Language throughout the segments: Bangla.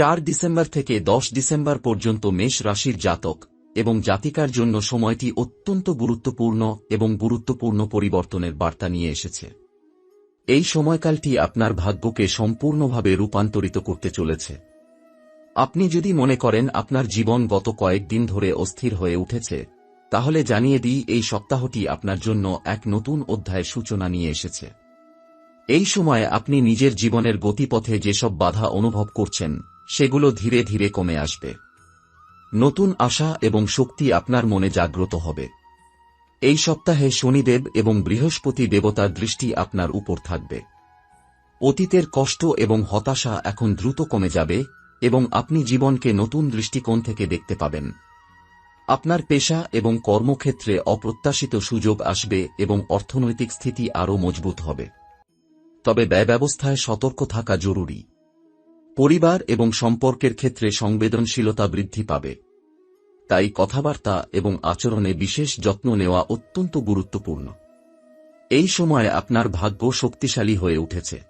চার ডিসেম্বর থেকে দশ ডিসেম্বর পর্যন্ত মেষ রাশির জাতক এবং জাতিকার জন্য সময়টি অত্যন্ত গুরুত্বপূর্ণ এবং গুরুত্বপূর্ণ পরিবর্তনের বার্তা নিয়ে এসেছে। এই সময়কালটি আপনার ভাগ্যকে সম্পূর্ণভাবে রূপান্তরিত করতে চলেছে। আপনি যদি মনে করেন আপনার জীবন গত কয়েকদিন ধরে অস্থির হয়ে উঠেছে, তাহলে জানিয়ে দিই এই সপ্তাহটি আপনার জন্য এক নতুন অধ্যায়ের সূচনা নিয়ে এসেছে। এই সময়ে আপনি নিজের জীবনের গতিপথে যেসব বাধা অনুভব করছেন সেগুলো ধীরে ধীরে কমে আসবে। নতুন আশা এবং শক্তি আপনার মনে জাগ্রত হবে। এই সপ্তাহে শনিদেব এবং বৃহস্পতি দেবতার দৃষ্টি আপনার উপর থাকবে। অতীতের কষ্ট এবং হতাশা এখন দ্রুত কমে যাবে এবং আপনি জীবনকে নতুন দৃষ্টিকোণ থেকে দেখতে পাবেন। আপনার পেশা এবং কর্মক্ষেত্রে অপ্রত্যাশিত সুযোগ আসবে এবং অর্থনৈতিক স্থিতি আরও মজবুত হবে। তবে ব্যয় ব্যবস্থায় সতর্ক থাকা জরুরি। পরিবার এবং সম্পর্কের ক্ষেত্রে সংবেদনশীলতা বৃদ্ধি পাবে। তাই কথাবার্তা এবং আচরণে বিশেষ যত্ন নেওয়া অত্যন্ত গুরুত্বপূর্ণ। এই সময়ে আপনার ভাগ্য শক্তিশালী হয়ে উঠেছে।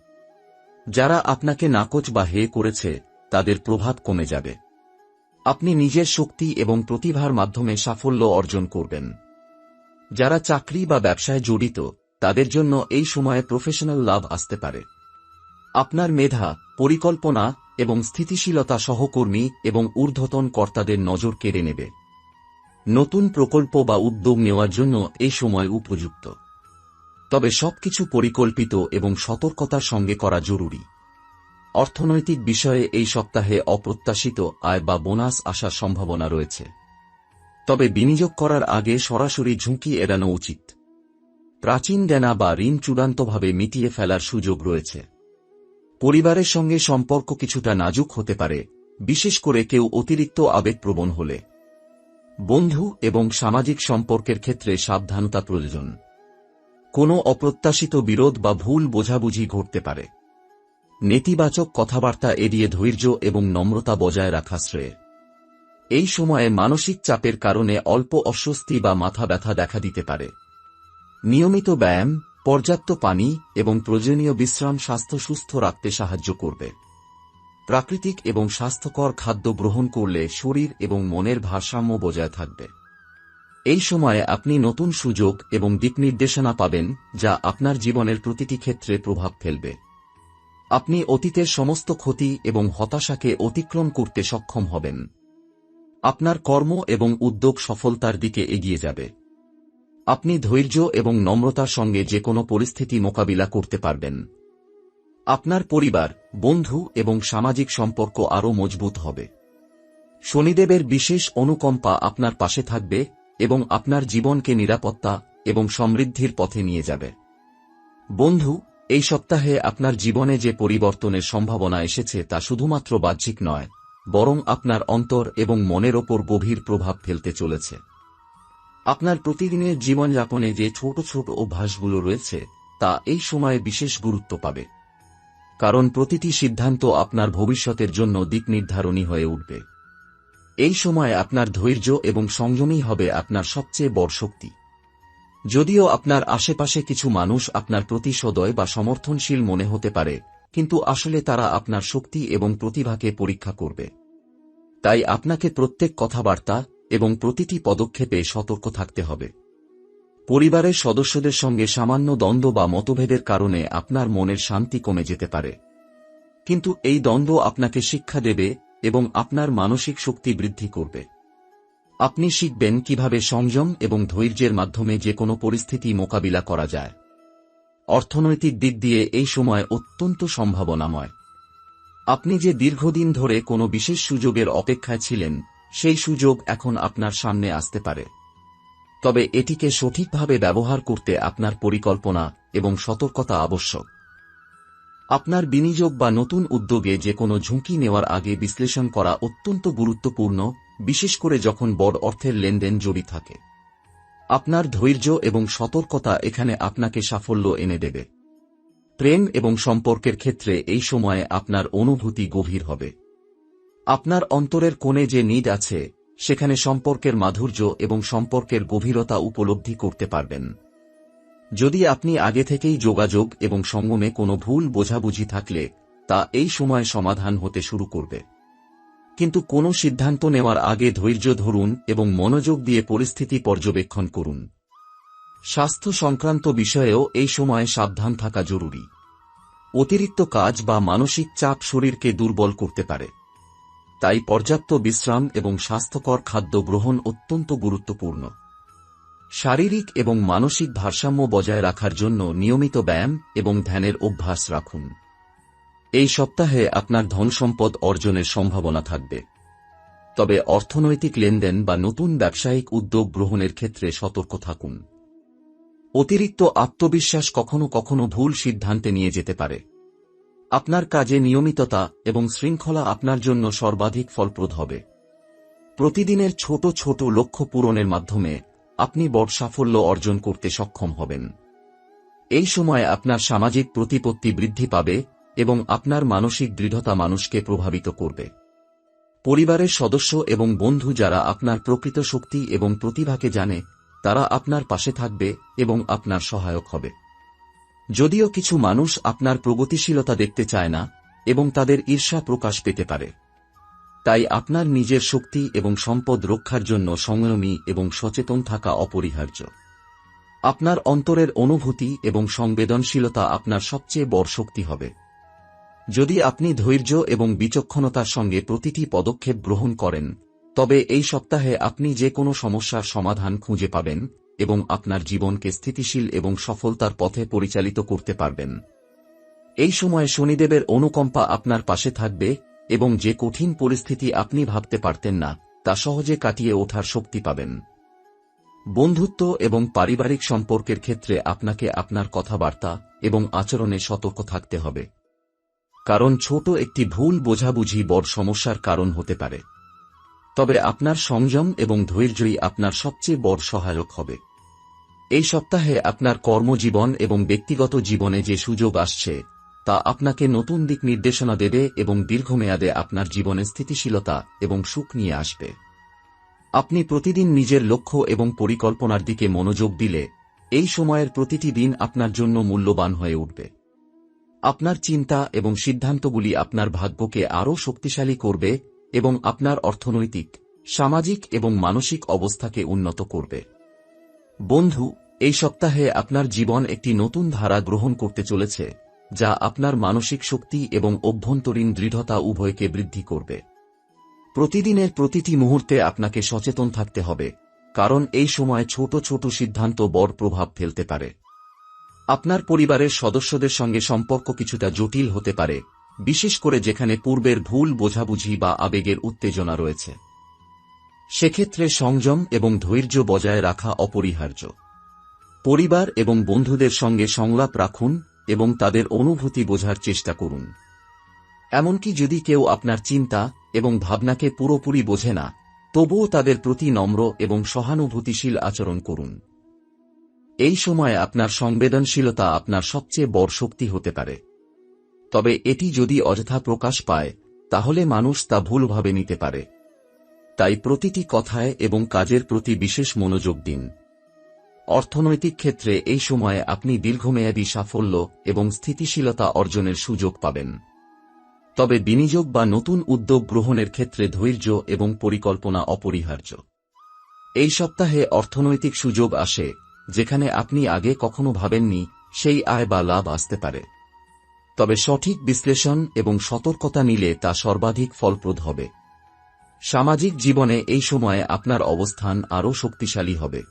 যারা আপনাকে নাকচ বা হে করেছে, তাদের প্রভাব কমে যাবে। আপনি নিজের শক্তি এবং প্রতিভার মাধ্যমে সাফল্য অর্জন করবেন। যারা চাকরি বা ব্যবসায় জড়িত, তাদের জন্য এই সময়ে প্রফেশনাল লাভ আসতে পারে। আপনার মেধা, পরিকল্পনা এবং স্থিতিশীলতা সহকর্মী এবং ঊর্ধ্বতন কর্তাদের নজর কেড়ে নেবে। নতুন প্রকল্প বা উদ্যোগ নেওয়ার জন্য এই সময় উপযুক্ত। তবে সবকিছু পরিকল্পিত এবং সতর্কতার সঙ্গে করা জরুরি। অর্থনৈতিক বিষয়ে এই সপ্তাহে অপ্রত্যাশিত আয় বা বোনাস আসার সম্ভাবনা রয়েছে। তবে বিনিয়োগ করার আগে সরাসরি ঝুঁকি এড়ানো উচিত। প্রাচীন দেনা বা ঋণ চূড়ান্তভাবে মিটিয়ে ফেলার সুযোগ রয়েছে। পরিবারের সঙ্গে সম্পর্ক কিছুটা নাজুক হতে পারে, বিশেষ করে কেউ অতিরিক্ত আবেগপ্রবণ হলে। বন্ধু এবং সামাজিক সম্পর্কের ক্ষেত্রে সাবধানতা প্রয়োজন। কোনো অপ্রত্যাশিত বিরোধ বা ভুল বোঝাবুঝি ঘটতে পারে। নেতিবাচক কথাবার্তা এড়িয়ে ধৈর্য এবং নম্রতা বজায় রাখা শ্রেয়। এই সময়ে মানসিক চাপের কারণে অল্প অস্বস্তি বা মাথা ব্যথা দেখা দিতে পারে। নিয়মিত ব্যায়াম পর্যাপ্ত পানি এবং প্রয়োজনীয় বিশ্রাম স্বাস্থ্য সুস্থ রাখতে সাহায্য করবে। প্রাকৃতিক এবং স্বাস্থ্যকর খাদ্য গ্রহণ করলে শরীর এবং মনের ভারসাম্য বজায় থাকবে। এই সময়ে আপনি নতুন সুযোগ এবং দিকনির্দেশনা পাবেন যা আপনার জীবনের প্রতিটি ক্ষেত্রে প্রভাব ফেলবে। আপনি অতীতের সমস্ত ক্ষতি এবং হতাশাকে অতিক্রম করতে সক্ষম হবেন। আপনার কর্ম এবং উদ্যোগ সফলতার দিকে এগিয়ে যাবে। আপনি ধৈর্য এবং নম্রতার সঙ্গে যে কোনো পরিস্থিতি মোকাবিলা করতে পারবেন। আপনার পরিবার, বন্ধু এবং সামাজিক সম্পর্ক আরও মজবুত হবে। শনিদেবের বিশেষ অনুকম্পা আপনার পাশে থাকবে এবং আপনার জীবনকে নিরাপত্তা এবং সমৃদ্ধির পথে নিয়ে যাবে। বন্ধু, এই সপ্তাহে আপনার জীবনে যে পরিবর্তনের সম্ভাবনা এসেছে তা শুধুমাত্র বাহ্যিক নয়, বরং আপনার অন্তর এবং মনের ওপর গভীর প্রভাব ফেলতে চলেছে। আপনার প্রতিদিনের জীবনযাপনে যে ছোট ছোট অভ্যাসগুলো রয়েছে, তা এই সময়ে বিশেষ গুরুত্ব পাবে। কারণ প্রতিটি সিদ্ধান্ত আপনার ভবিষ্যতের জন্য দিক নির্ধারণী হয়ে উঠবে। এই সময় আপনার ধৈর্য এবং সংযমই হবে আপনার সবচেয়ে বড় শক্তি। যদিও আপনার আশেপাশে কিছু মানুষ আপনার প্রতি সদয় বা সমর্থনশীল মনে হতে পারে, কিন্তু আসলে তারা আপনার শক্তি এবং প্রতিভাকে পরীক্ষা করবে। তাই আপনাকে প্রত্যেক কথাবার্তা এবং প্রতিটি পদক্ষেপে সতর্ক থাকতে হবে। পরিবারের সদস্যদের সঙ্গে সামান্য দ্বন্দ্ব বা মতভেদের কারণে আপনার মনের শান্তি কমে যেতে পারে। কিন্তু এই দ্বন্দ্ব আপনাকে শিক্ষা দেবে এবং আপনার মানসিক শক্তি বৃদ্ধি করবে। আপনি শিখবেন কীভাবে সংযম এবং ধৈর্যের মাধ্যমে যে কোনো পরিস্থিতি মোকাবিলা করা যায়। অর্থনৈতিক দিক দিয়ে এই সময় অত্যন্ত সম্ভাবনাময়। আপনি যে দীর্ঘদিন ধরে কোনো বিশেষ সুযোগের অপেক্ষায় ছিলেন সেই সুযোগ এখন আপনার সামনে আসতে পারে। তবে এটিকে সঠিকভাবে ব্যবহার করতে আপনার পরিকল্পনা এবং সতর্কতা আবশ্যক। আপনার বিনিয়োগ বা নতুন উদ্যোগে যে কোনো ঝুঁকি নেওয়ার আগে বিশ্লেষণ করা অত্যন্ত গুরুত্বপূর্ণ, বিশেষ করে যখন বড় অর্থের লেনদেন জড়িত থাকে। আপনার ধৈর্য এবং সতর্কতা এখানে আপনাকে সাফল্য এনে দেবে। প্রেম এবং সম্পর্কের ক্ষেত্রে এই সময়ে আপনার অনুভূতি গভীর হবে। আপনার অন্তরের কোণে যে নিড আছে, সেখানে সম্পর্কের মাধুর্য এবং সম্পর্কের গভীরতা উপলব্ধি করতে পারবেন। যদি আপনি আগে থেকেই যোগাযোগ এবং সঙ্গমে কোনো ভুল বোঝাবুঝি থাকলে, তা এই সময় সমাধান হতে শুরু করবে। কিন্তু কোনো সিদ্ধান্ত নেওয়ার আগে ধৈর্য ধরুন এবং মনোযোগ দিয়ে পরিস্থিতি পর্যবেক্ষণ করুন। স্বাস্থ্য সংক্রান্ত বিষয়েও এই সময়ে সাবধান থাকা জরুরি। অতিরিক্ত কাজ বা মানসিক চাপ শরীরকে দুর্বল করতে পারে। তাই পর্যাপ্ত বিশ্রাম এবং স্বাস্থ্যকর খাদ্য গ্রহণ অত্যন্ত গুরুত্বপূর্ণ। শারীরিক এবং মানসিক ভারসাম্য বজায় রাখার জন্য নিয়মিত ব্যায়াম এবং ধ্যানের অভ্যাস রাখুন। এই সপ্তাহে আপনার ধনসম্পদ অর্জনের সম্ভাবনা থাকবে। তবে অর্থনৈতিক লেনদেন বা নতুন ব্যবসায়িক উদ্যোগ গ্রহণের ক্ষেত্রে সতর্ক থাকুন। অতিরিক্ত আত্মবিশ্বাস কখনো কখনো ভুল সিদ্ধান্তে নিয়ে যেতে পারে। আপনার কাজে নিয়মিততা এবং শৃঙ্খলা আপনার জন্য সর্বাধিক ফলপ্রদ হবে। প্রতিদিনের ছোট ছোট লক্ষ্য পূরণের মাধ্যমে আপনি বড় সাফল্য অর্জন করতে সক্ষম হবেন। এই সময় আপনার সামাজিক প্রতিপত্তি বৃদ্ধি পাবে এবং আপনার মানসিক দৃঢ়তা মানুষকে প্রভাবিত করবে। পরিবারের সদস্য এবং বন্ধু যারা আপনার প্রকৃত শক্তি এবং প্রতিভাকে জানে, তারা আপনার পাশে থাকবে এবং আপনার সহায়ক হবে। যদিও কিছু মানুষ আপনার প্রগতিশীলতা দেখতে চায় না, এবং তাদের ঈর্ষা প্রকাশ পেতে পারে। তাই আপনার নিজের শক্তি এবং সম্পদ রক্ষার জন্য সংযমী এবং সচেতন থাকা অপরিহার্য। আপনার অন্তরের অনুভূতি এবং সংবেদনশীলতা আপনার সবচেয়ে বড় শক্তি হবে। যদি আপনি ধৈর্য এবং বিচক্ষণতার সঙ্গে প্রতিটি পদক্ষেপ গ্রহণ করেন, তবে এই সপ্তাহে আপনি যে কোনো সমস্যার সমাধান খুঁজে পাবেন এবং আপনার জীবনকে স্থিতিশীল এবং সফলতার পথে পরিচালিত করতে পারবেন। এই সময়ে শনিদেবের অনুকম্পা আপনার পাশে থাকবে এবং যে কঠিন পরিস্থিতি আপনি ভাবতে পারতেন না, তা সহজে কাটিয়ে ওঠার শক্তি পাবেন। বন্ধুত্ব এবং পারিবারিক সম্পর্কের ক্ষেত্রে আপনাকে আপনার কথাবার্তা এবং আচরণে সতর্ক থাকতে হবে। কারণ ছোট একটি ভুল বোঝাবুঝি বড় সমস্যার কারণ হতে পারে। তবে আপনার সংযম এবং ধৈর্যই আপনার সবচেয়ে বড় সহায়ক হবে। এই সপ্তাহে আপনার কর্মজীবন এবং ব্যক্তিগত জীবনে যে সুযোগ আসছে, তা আপনাকে নতুন দিক নির্দেশনা দেবে এবং দীর্ঘমেয়াদে আপনার জীবনে স্থিতিশীলতা এবং সুখ নিয়ে আসবে। আপনি প্রতিদিন নিজের লক্ষ্য এবং পরিকল্পনার দিকে মনোযোগ দিলে, এই সময়ের প্রতিটি দিন আপনার জন্য মূল্যবান হয়ে উঠবে। আপনার চিন্তা এবং সিদ্ধান্তগুলি আপনার ভাগ্যকে আরও শক্তিশালী করবে এবং আপনার অর্থনৈতিক, সামাজিক এবং মানসিক অবস্থাকে উন্নত করবে। বন্ধু, এই সপ্তাহে আপনার জীবন একটি নতুন ধারা গ্রহণ করতে চলেছে, যা আপনার মানসিক শক্তি এবং অভ্যন্তরীণ দৃঢ়তা উভয়কে বৃদ্ধি করবে। প্রতিদিনের প্রতিটি মুহূর্তে আপনাকে সচেতন থাকতে হবে, কারণ এই সময় ছোট ছোট সিদ্ধান্ত বড় প্রভাব ফেলতে পারে। আপনার পরিবারের সদস্যদের সঙ্গে সম্পর্ক কিছুটা জটিল হতে পারে, বিশেষ করে যেখানে পূর্বের ভুল বোঝাবুঝি বা আবেগের উত্তেজনা রয়েছে। সেক্ষেত্রে সংযম এবং ধৈর্য বজায় রাখা অপরিহার্য। পরিবার এবং বন্ধুদের সঙ্গে সংলাপ রাখুন এবং তাদের অনুভূতি বোঝার চেষ্টা করুন। এমনকি যদি কেউ আপনার চিন্তা এবং ভাবনাকে পুরোপুরি বোঝে না, তবুও তাদের প্রতি নম্র এবং সহানুভূতিশীল আচরণ করুন। এই সময় আপনার সংবেদনশীলতা আপনার সবচেয়ে বড় শক্তি হতে পারে। তবে এটি যদি অযথা প্রকাশ পায়, তাহলে মানুষ তা ভুলভাবে নিতে পারে। তাই প্রতিটি কথায় এবং কাজের প্রতি বিশেষ মনোযোগ দিন। অর্থনৈতিক ক্ষেত্রে এই সময়ে আপনি দীর্ঘমেয়াদী সাফল্য এবং স্থিতিশীলতা অর্জনের সুযোগ পাবেন। তবে বিনিয়োগ বা নতুন উদ্যোগ গ্রহণের ক্ষেত্রে ধৈর্য এবং পরিকল্পনা অপরিহার্য। এই সপ্তাহে অর্থনৈতিক সুযোগ আসে, যেখানে আপনি আগে কখনো ভাবেননি সেই আয় বা লাভ আসতে পারে। তবে সঠিক বিশ্লেষণ এবং সতর্কতা নিলে তা সর্বাধিক ফলপ্রদ হবে। সামাজিক জীবনে এই সময়ে আপনার অবস্থান আরও শক্তিশালী হবে।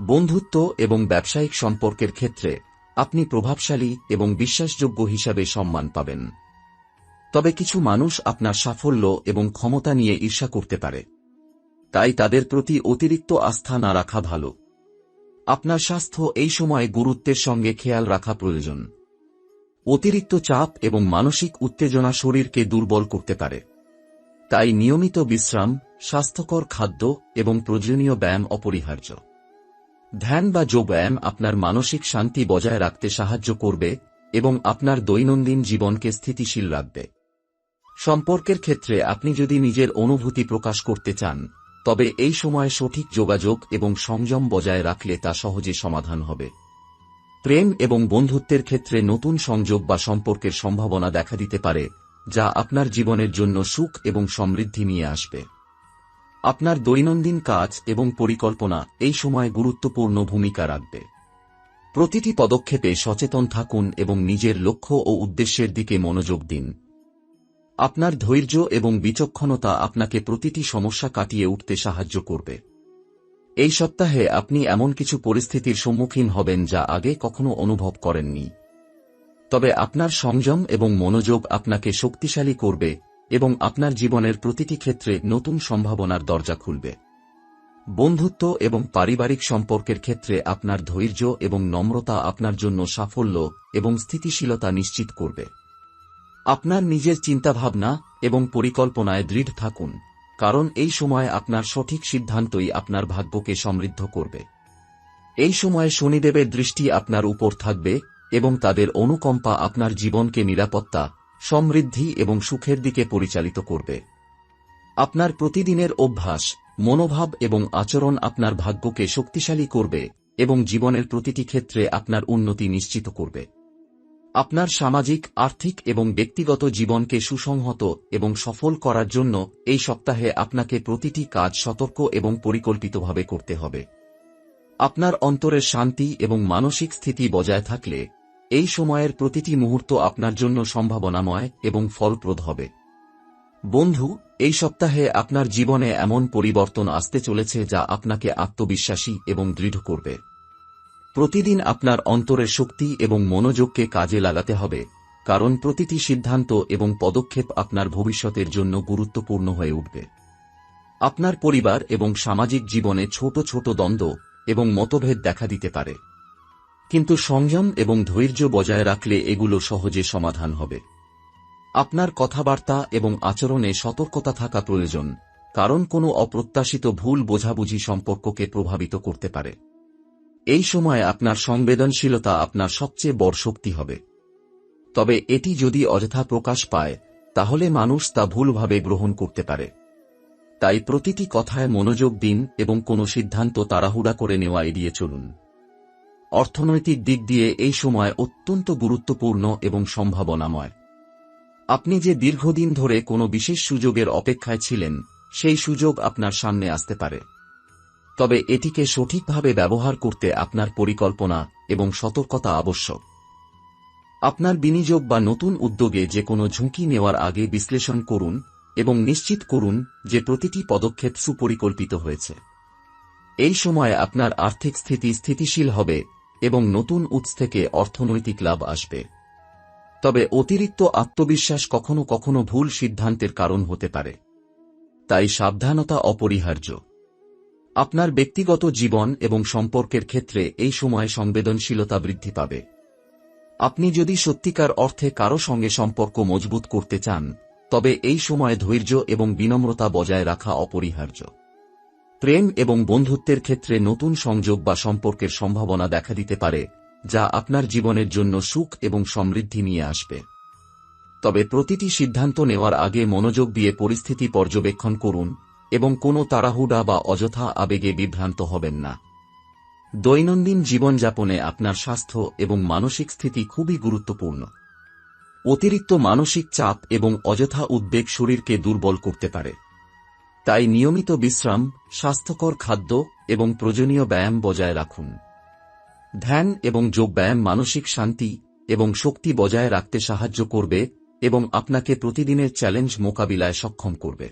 বন্ধুত্ব এবং ব্যবসায়িক সম্পর্কের ক্ষেত্রে আপনি প্রভাবশালী এবং বিশ্বাসযোগ্য হিসাবে সম্মান পাবেন। তবে কিছু মানুষ আপনার সাফল্য এবং ক্ষমতা নিয়ে ঈর্ষা করতে পারে। তাই তাদের প্রতি অতিরিক্ত আস্থা না রাখা ভালো। আপনার স্বাস্থ্য এই সময় গুরুত্বের সঙ্গে খেয়াল রাখা প্রয়োজন। অতিরিক্ত চাপ এবং মানসিক উত্তেজনা শরীরকে দুর্বল করতে পারে। তাই নিয়মিত বিশ্রাম, স্বাস্থ্যকর খাদ্য এবং প্রয়োজনীয় ব্যায়াম অপরিহার্য। ধ্যান বা যোগব্যায়াম আপনার মানসিক শান্তি বজায় রাখতে সাহায্য করবে এবং আপনার দৈনন্দিন জীবনকে স্থিতিশীল রাখবে। সম্পর্কের ক্ষেত্রে আপনি যদি নিজের অনুভূতি প্রকাশ করতে চান, তবে এই সময় সঠিক যোগাযোগ এবং সংযম বজায় রাখলে তা সহজে সমাধান হবে। প্রেম এবং বন্ধুত্বের ক্ষেত্রে নতুন সংযোগ বা সম্পর্কের সম্ভাবনা দেখা দিতে পারে যা আপনার জীবনের জন্য সুখ এবং সমৃদ্ধি নিয়ে আসবে। আপনার দৈনন্দিন কাজ এবং পরিকল্পনা এই সময় গুরুত্বপূর্ণ ভূমিকা রাখবে। প্রতিটি পদক্ষেপে সচেতন থাকুন এবং নিজের লক্ষ্য ও উদ্দেশ্যের দিকে মনোযোগ দিন। আপনার ধৈর্য এবং বিচক্ষণতা আপনাকে প্রতিটি সমস্যা কাটিয়ে উঠতে সাহায্য করবে। এই সপ্তাহে আপনি এমন কিছু পরিস্থিতির সম্মুখীন হবেন যা আগে কখনো অনুভব করেননি। তবে আপনার সংযম এবং মনোযোগ আপনাকে শক্তিশালী করবে এবং আপনার জীবনের প্রতিটি ক্ষেত্রে নতুন সম্ভাবনার দরজা খুলবে। বন্ধুত্ব এবং পারিবারিক সম্পর্কের ক্ষেত্রে আপনার ধৈর্য এবং নম্রতা আপনার জন্য সাফল্য এবং স্থিতিশীলতা নিশ্চিত করবে। আপনার নিজের চিন্তাভাবনা এবং পরিকল্পনায় দৃঢ় থাকুন, কারণ এই সময় আপনার সঠিক সিদ্ধান্তই আপনার ভাগ্যকে সমৃদ্ধ করবে। এই সময় শনিদেবের দৃষ্টি আপনার উপর থাকবে এবং তাদের অনুকম্পা আপনার জীবনকে নিরাপত্তা, সমৃদ্ধি এবং সুখের দিকে পরিচালিত করবে। আপনার প্রতিদিনের অভ্যাস, মনোভাব এবং আচরণ আপনার ভাগ্যকে শক্তিশালী করবে এবং জীবনের প্রতিটি ক্ষেত্রে আপনার উন্নতি নিশ্চিত করবে। আপনার সামাজিক, আর্থিক এবং ব্যক্তিগত জীবনকে সুসংহত এবং সফল করার জন্য এই সপ্তাহে আপনাকে প্রতিটি কাজ সতর্ক এবং পরিকল্পিতভাবে করতে হবে। আপনার অন্তরের শান্তি এবং মানসিক স্থিতি বজায় থাকলে এই সময়ের প্রতিটি মুহূর্ত আপনার জন্য সম্ভাবনাময় এবং ফলপ্রদ হবে। বন্ধু, এই সপ্তাহে আপনার জীবনে এমন পরিবর্তন আসতে চলেছে যা আপনাকে আত্মবিশ্বাসী এবং দৃঢ় করবে। প্রতিদিন আপনার অন্তরের শক্তি এবং মনোযোগকে কাজে লাগাতে হবে, কারণ প্রতিটি সিদ্ধান্ত এবং পদক্ষেপ আপনার ভবিষ্যতের জন্য গুরুত্বপূর্ণ হয়ে উঠবে। আপনার পরিবার এবং সামাজিক জীবনে ছোট ছোট দ্বন্দ্ব এবং মতভেদ দেখা দিতে পারে। কিন্তু সংযম এবং ধৈর্য বজায় রাখলে এগুলো সহজে সমাধান হবে। আপনার কথাবার্তা এবং আচরণে সতর্কতা থাকা প্রয়োজন, কারণ কোনো অপ্রত্যাশিত ভুল বোঝাবুঝি সম্পর্ককে প্রভাবিত করতে পারে। এই সময় আপনার সংবেদনশীলতা আপনার সবচেয়ে বড় শক্তি হবে। তবে এটি যদি অযথা প্রকাশ পায়, তাহলে মানুষ তা ভুলভাবে গ্রহণ করতে পারে। তাই প্রতিটি কথায় মনোযোগ দিন এবং কোনো সিদ্ধান্ত তাড়াহুড়া করে নেওয়া এড়িয়ে চলুন। অর্থনৈতিক দিক দিয়ে এই সময় অত্যন্ত গুরুত্বপূর্ণ এবং সম্ভাবনাময়। আপনি যে দীর্ঘদিন ধরে কোনো বিশেষ সুযোগের অপেক্ষায় ছিলেন, সেই সুযোগ আপনার সামনে আসতে পারে। তবে এটিকে সঠিকভাবে ব্যবহার করতে আপনার পরিকল্পনা এবং সতর্কতা আবশ্যক। আপনার বিনিয়োগ বা নতুন উদ্যোগে যে কোনো ঝুঁকি নেওয়ার আগে বিশ্লেষণ করুন এবং নিশ্চিত করুন যে প্রতিটি পদক্ষেপ সুপরিকল্পিত হয়েছে। এই সময় আপনার আর্থিক স্থিতি স্থিতিশীল হবে এবং নতুন উৎস থেকে অর্থনৈতিক লাভ আসবে। তবে অতিরিক্ত আত্মবিশ্বাস কখনো কখনো ভুল সিদ্ধান্তের কারণ হতে পারে। তাই সাবধানতা অপরিহার্য। আপনার ব্যক্তিগত জীবন এবং সম্পর্কের ক্ষেত্রে এই সময় সংবেদনশীলতা বৃদ্ধি পাবে। আপনি যদি সত্যিকার অর্থে কারও সঙ্গে সম্পর্ক মজবুত করতে চান, তবে এই সময় ধৈর্য এবং বিনম্রতা বজায় রাখা অপরিহার্য। প্রেম এবং বন্ধুত্বের ক্ষেত্রে নতুন সংযোগ বা সম্পর্কের সম্ভাবনা দেখা দিতে পারে, যা আপনার জীবনের জন্য সুখ এবং সমৃদ্ধি নিয়ে আসবে। তবে প্রতিটি সিদ্ধান্ত নেওয়ার আগে মনোযোগ দিয়ে পরিস্থিতি পর্যবেক্ষণ করুন এবং কোনো তাড়াহুড়া বা অযথা আবেগে বিভ্রান্ত হবেন না। দৈনন্দিন জীবনযাপনে আপনার স্বাস্থ্য এবং মানসিক স্থিতি খুবই গুরুত্বপূর্ণ। অতিরিক্ত মানসিক চাপ এবং অযথা উদ্বেগ শরীরকে দুর্বল করতে পারে। তাই নিয়মিত বিশ্রাম, স্বাস্থ্যকর খাদ্য এবং প্রয়োজনীয় ব্যায়াম বজায় রাখুন। ধ্যান এবং যোগব্যায়াম মানসিক শান্তি এবং শক্তি বজায় রাখতে সাহায্য করবে এবং আপনাকে প্রতিদিনের চ্যালেঞ্জ মোকাবিলায় সক্ষম করবে।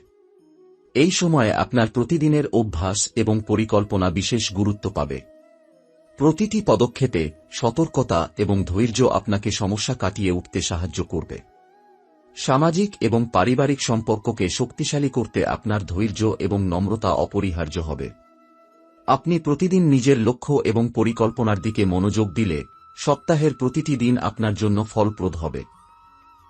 এই সময়ে আপনার প্রতিদিনের অভ্যাস এবং পরিকল্পনা বিশেষ গুরুত্ব পাবে। প্রতিটি পদক্ষেপে সতর্কতা এবং ধৈর্য আপনাকে সমস্যা কাটিয়ে উঠতে সাহায্য করবে। সামাজিক এবং পারিবারিক সম্পর্ককে শক্তিশালী করতে আপনার ধৈর্য এবং নম্রতা অপরিহার্য হবে। আপনি প্রতিদিন নিজের লক্ষ্য এবং পরিকল্পনার দিকে মনোযোগ দিলে সপ্তাহের প্রতিটি দিন আপনার জন্য ফলপ্রদ হবে।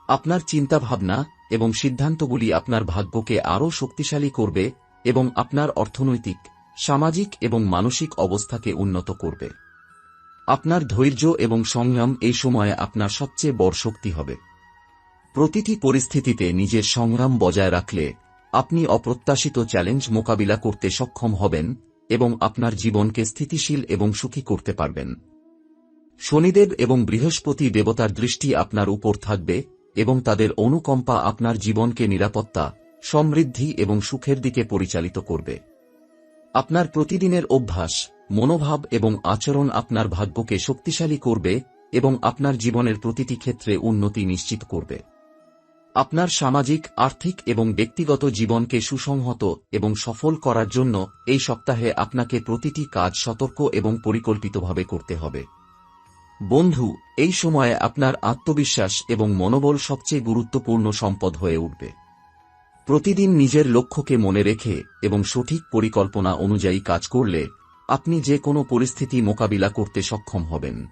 আপনার চিন্তাভাবনা এবং সিদ্ধান্তগুলি আপনার ভাগ্যকে আরও শক্তিশালী করবে এবং আপনার অর্থনৈতিক, সামাজিক এবং মানসিক অবস্থাকে উন্নত করবে। আপনার ধৈর্য এবং সংগ্রাম এই সময়ে আপনার সবচেয়ে বড় শক্তি হবে। প্রতিটি পরিস্থিতিতে নিজের সংগ্রাম বজায় রাখলে আপনি অপ্রত্যাশিত চ্যালেঞ্জ মোকাবিলা করতে সক্ষম হবেন এবং আপনার জীবনকে স্থিতিশীল এবং সুখী করতে পারবেন। শনিদেব এবং বৃহস্পতি দেবতার দৃষ্টি আপনার উপর থাকবে এবং তাদের অনুকম্পা আপনার জীবনকে নিরাপত্তা, সমৃদ্ধি এবং সুখের দিকে পরিচালিত করবে। আপনার প্রতিদিনের অভ্যাস, মনোভাব এবং আচরণ আপনার ভাগ্যকে শক্তিশালী করবে এবং আপনার জীবনের প্রতিটি ক্ষেত্রে উন্নতি নিশ্চিত করবে। আপনার সামাজিক, আর্থিক এবং ব্যক্তিগত জীবনকে সুসংহত এবং সফল করার জন্য এই সপ্তাহে আপনাকে প্রতিটি কাজ সতর্ক এবং পরিকল্পিতভাবে করতে হবে। বন্ধু, এই সময়ে আপনার আত্মবিশ্বাস এবং মনোবল সবচেয়ে গুরুত্বপূর্ণ সম্পদ হয়ে উঠবে। প্রতিদিন নিজের লক্ষ্যকে মনে রেখে এবং সঠিক পরিকল্পনা অনুযায়ী কাজ করলে আপনি যে কোনো পরিস্থিতি মোকাবিলা করতে সক্ষম হবেন।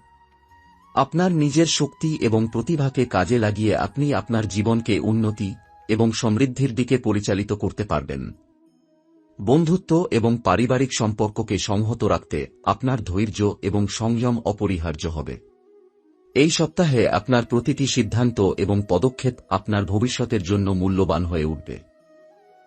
আপনার নিজের শক্তি এবং প্রতিভাকে কাজে লাগিয়ে আপনি আপনার জীবনকে উন্নতি এবং সমৃদ্ধির দিকে পরিচালিত করতে পারবেন। বন্ধুত্ব এবং পারিবারিক সম্পর্ককে সংহত রাখতে আপনার ধৈর্য এবং সংযম অপরিহার্য হবে। এই সপ্তাহে আপনার প্রতিটি সিদ্ধান্ত এবং পদক্ষেপ আপনার ভবিষ্যতের জন্য মূল্যবান হয়ে উঠবে।